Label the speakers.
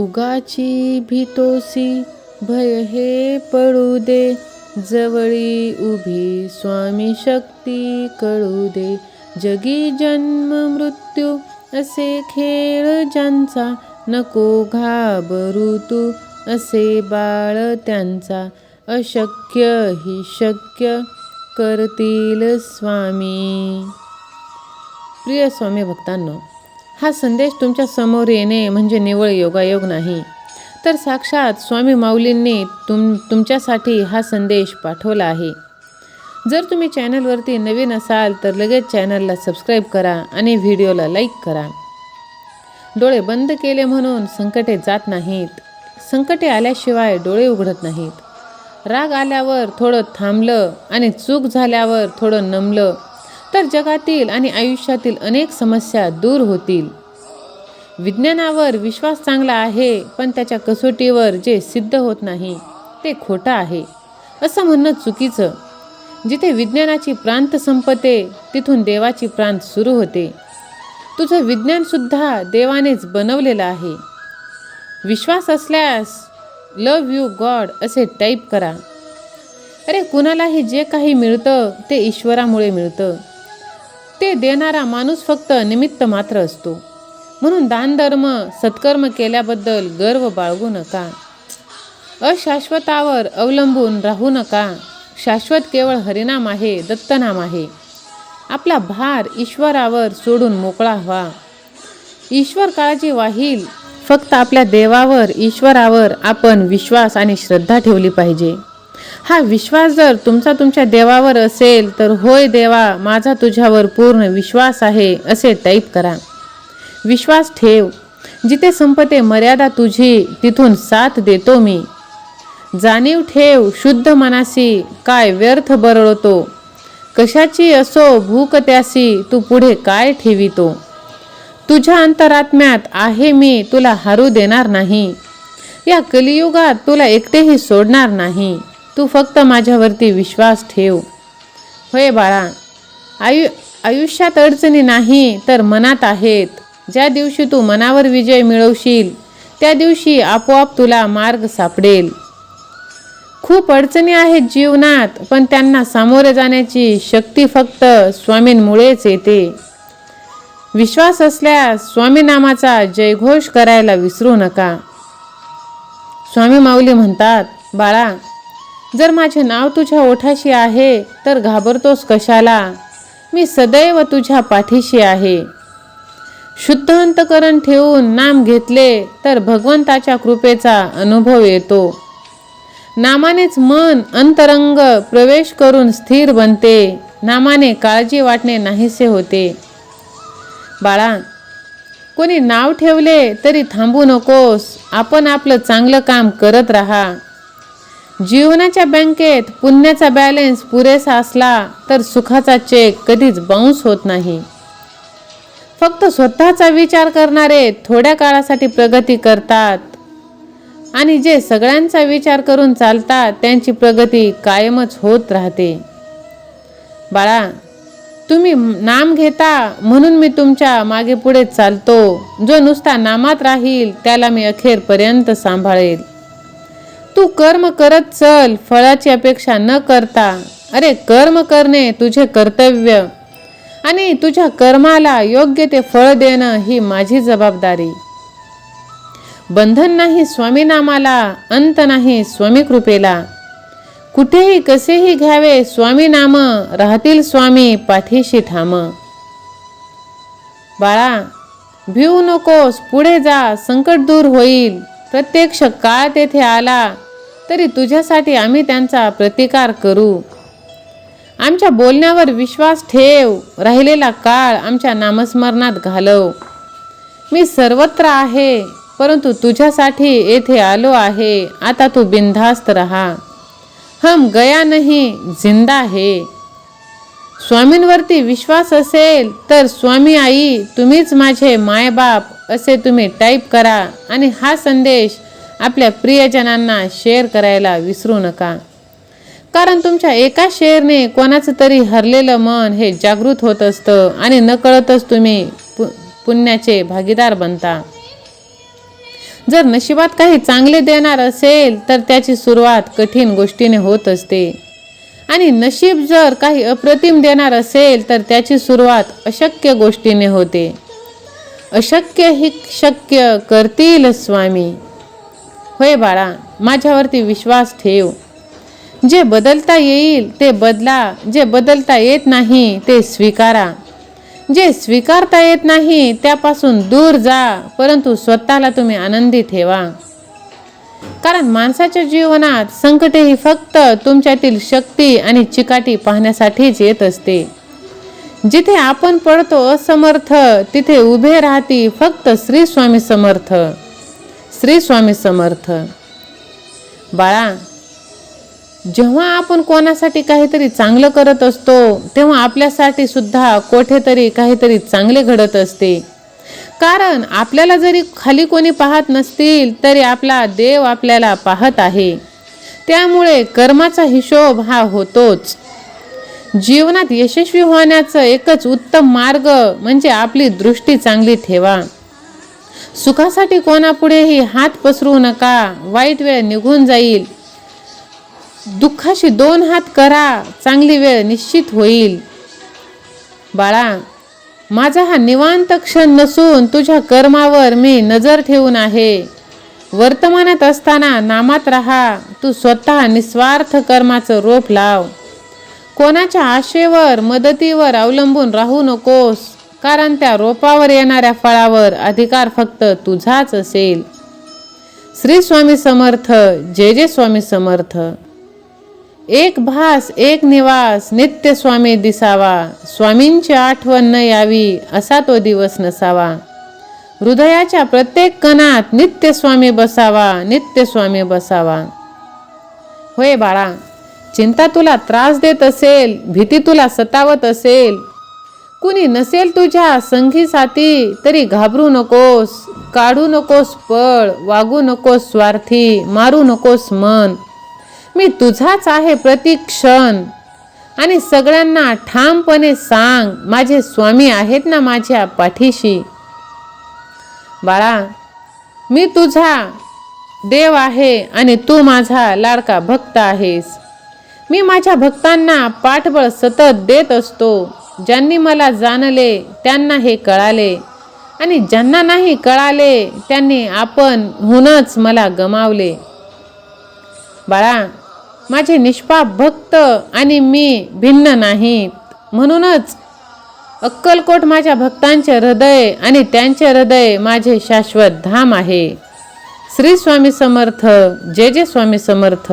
Speaker 1: उगाची भीतोसी भय हे पडू दे. जवळी उभी स्वामी शक्ती कळू दे. जगी जन्म मृत्यू असे खेळ ज्यांचा नको घाबरू तू असे बाळ त्यांचा. अशक्य ही शक्य करतील स्वामी. प्रिय स्वामी भक्तांनो हा संदेश तुमच्यासमोर येणे म्हणजे निवळ योगायोग नाही. तर साक्षात स्वामी माऊलींनी तुम तुमच्यासाठी हा संदेश पाठवला आहे. जर तुम्ही चॅनलवरती नवीन असाल तर लगेच चॅनलला सबस्क्राईब करा आणि व्हिडिओला लाईक करा. डोळे बंद केले म्हणून संकटे जात नाहीत. संकटे आल्याशिवाय डोळे उघडत नाहीत. राग आल्यावर थोडं थांबलं आणि चूक झाल्यावर थोडं नमलं तर जगातील आणि आयुष्यातील अनेक समस्या दूर होतील. विज्ञानावर विश्वास चांगला आहे पण त्याच्या कसोटीवर जे सिद्ध होत नाही ते खोटं आहे. असं म्हणणं चुकीचं. जिथे विज्ञानाची प्रांत संपते तिथून देवाची प्रांत सुरू होते. तुझं विज्ञानसुद्धा देवानेच बनवलेलं आहे. विश्वास असल्यास लव यू गॉड असे टाईप करा. अरे कुणालाही जे काही मिळतं ते ईश्वरामुळे मिळतं. ते देणारा माणूस फक्त निमित्त मात्र असतो. म्हणून दानधर्म सत्कर्म केल्याबद्दल गर्व बाळगू नका. अशाश्वतावर अवलंबून राहू नका. शाश्वत केवळ हरिनाम आहे दत्तनाम आहे. आपला भार ईश्वरावर सोडून मोकळा व्हा. ईश्वर काळाची वाहील. फक्त आपल्या देवावर ईश्वरावर आपण विश्वास आणि श्रद्धा ठेवली पाहिजे. हा विश्वास जर तुमचा तुमच्या देवावर असेल तर होय देवा माझा तुझ्यावर पूर्ण विश्वास आहे असे टाईप करा. विश्वास ठेव. जिथे संपते मर्यादा तुझी तिथून साथ देतो मी. जाणीव ठेव शुद्ध मनासी काय व्यर्थ बरळतो. कशाची असो भूक त्यासी तू पुढे काय ठेवितो? तुझ्या अंतरात्म्यात आहे मी तुला हारू देणार नाही. या कलियुगात तुला एकटेही सोडणार नाही. तू फक्त माझ्यावरती विश्वास ठेव. होय बाळा आयु आयुष्यात अडचणी नाही तर मनात आहेत. ज्या दिवशी तू मनावर विजय मिळवशील त्या दिवशी आपोआप तुला मार्ग सापडेल. खूप अडचणी आहेत जीवनात पण त्यांना सामोरे जाण्याची शक्ती फक्त स्वामींमुळेच येते. विश्वास असल्यास स्वामी नामाचा जयघोष करायला विसरू नका. स्वामी माऊली म्हणतात बाळा जर माझे नाव तुझ्या ओठाशी आहे तर घाबरतोस कशाला? मी सदैव तुझ्या पाठीशी आहे. शुद्ध अंतकरण ठेवून नाम घेतले तर भगवंताच्या कृपेचा अनुभव येतो. नामानेच मन अंतरंग प्रवेश करून स्थिर बनते. नामाने काळजी वाटणे नाहीसे होते. बाळा कोणी नाव ठेवले तरी थांबू नकोस. आपण आपलं चांगलं काम करत राहा. जीवनाच्या बँकेत पुण्याचा बॅलन्स पुरेसा असला तर सुखाचा चेक कधीच बाउन्स होत नाही. फक्त स्वतःचा विचार करणारे थोड्या काळासाठी प्रगती करतात. आणि जे सगळ्यांचा विचार करून चालतात त्यांची प्रगती कायमच होत राहते. बाळा तुम्ही नाम घेता म्हणून मी तुमच्या मागे पुढे चालतो. जो नुसता नामात राहील त्याला मी अखेरपर्यंत सांभाळेल. तू कर्म करत चल फळाची अपेक्षा न करता. अरे कर्म करणे तुझे कर्तव्य. आणि तुझ्या कर्माला योग्य ते फळ देणं ही माझी जबाबदारी. बंधन नाही स्वामी नामाला अंत नाही स्वामी कृपेला कुठेही कसेही घ्यावे स्वामी नाम राहतील स्वामी पाठीशी ठाम. बाळा भिवू नकोस पुढे जा संकट दूर होईल. प्रत्यक्ष काळ तेथे आला. तरी तुझ्यासाठी आम्ही त्यांचा प्रतिकार करू. आमच्या बोलण्यावर विश्वास ठेव. राहिलेला काळ आमच्या नामस्मरणात घालव. मी सर्वत्र आहे परंतु तुझ्यासाठी येथे आलो आहे. आता तू बिनधास्त रहा. हम गया नाही जिंदा हे. स्वामींवरती विश्वास असेल तर स्वामी आई तुम्हीच माझे मायबाप असे तुम्ही टाईप करा. आणि हा संदेश आपल्या प्रियजनांना शेअर करायला विसरू नका. कारण तुमच्या एका शेअरने कोणाचं तरी हरलेलं मन हे जागृत होत असतं आणि नकळतच तुम्ही पु पुण्याचे भागीदार बनता. जर नशिबात काही चांगले देणार असेल तर त्याची सुरुवात कठीण गोष्टीने होत असते. आणि नशीब जर काही अप्रतिम देणार असेल तर त्याची सुरुवात अशक्य गोष्टीने होते. अशक्य ही शक्य करतील स्वामी. होय बाळा माझ्यावरती विश्वास ठेव. जे बदलता येईल ते बदला जे बदलता येत नाही ते स्वीकारा. जे स्वीकारता येत नाही त्यापासून दूर जा परंतु स्वतःला तुम्ही आनंदी ठेवा. कारण माणसाच्या जीवनात संकटे ही फक्त तुमच्यातील शक्ती आणि चिकाटी पाहण्यासाठीच येत असते. जिथे आपण पडतो असमर्थ तिथे उभे राहती फक्त श्री स्वामी समर्थ. श्री स्वामी समर्थ. बाळा जेव्हा आपण कोणासाठी काहीतरी चांगलं करत असतो तेव्हा आपल्यासाठी सुद्धा कोठेतरी काहीतरी चांगले घडत असते. कारण आपल्याला जरी खाली कोणी पाहत नसतील तरी आपला देव आपल्याला पाहत आहे. त्यामुळे कर्माचा हिशोब हा होतोच. जीवनात यशस्वी होण्याचं एकच उत्तम मार्ग म्हणजे आपली दृष्टी चांगली ठेवा. सुखासाठी कोणापुढेही हात पसरू नका. वाईट वेळ निघून जाईल. दुःखाशी दोन हात करा. चांगली वेळ निश्चित होईल. बाळा माझा हा निवांत क्षण नसून तुझ्या कर्मावर मी नजर ठेवून आहे. वर्तमानात असताना नामात राहा. तू स्वतः निस्वार्थ कर्माचं रोप लाव. कोणाच्या आशेवर मदतीवर अवलंबून राहू नकोस. कारण त्या रोपावर येणाऱ्या फळावर अधिकार फक्त तुझाच असेल. श्री स्वामी समर्थ जय जय स्वामी समर्थ. एक भास एक निवास नित्य स्वामी दिसावा. स्वामींची आठवण न यावी असा तो दिवस नसावा. हृदयाच्या प्रत्येक कणात नित्य स्वामी बसावा नित्य स्वामी बसावा. होय बाळा चिंता तुला त्रास देत असेल भीती तुला सतावत असेल कुणी नसेल तुझ्या संघी साथी तरी घाबरू नकोस काढू नकोस पळ वागू नकोस स्वार्थी मारू नकोस मन. मी तुझाच आहे प्रतिक्षण. आणि सगळ्यांना ठामपणे सांग माझे स्वामी आहेत ना माझ्या पाठीशी. बाळा मी तुझा देव आहे आणि तू माझा लाडका भक्त आहेस. मी माझ्या भक्तांना पाठबळ सतत देत असतो. ज्यांनी मला जाणले त्यांना हे कळाले. आणि ज्यांना नाही कळाले त्यांनी आपण हुनच मला गमावले. बाळा माझे निष्पाप भक्त आणि मी भिन्न नाहीत. म्हणूनच अक्कलकोट माझ्या भक्तांचे हृदय आणि त्यांचे हृदय माझे शाश्वत धाम आहे. श्री स्वामी समर्थ जय जय स्वामी समर्थ.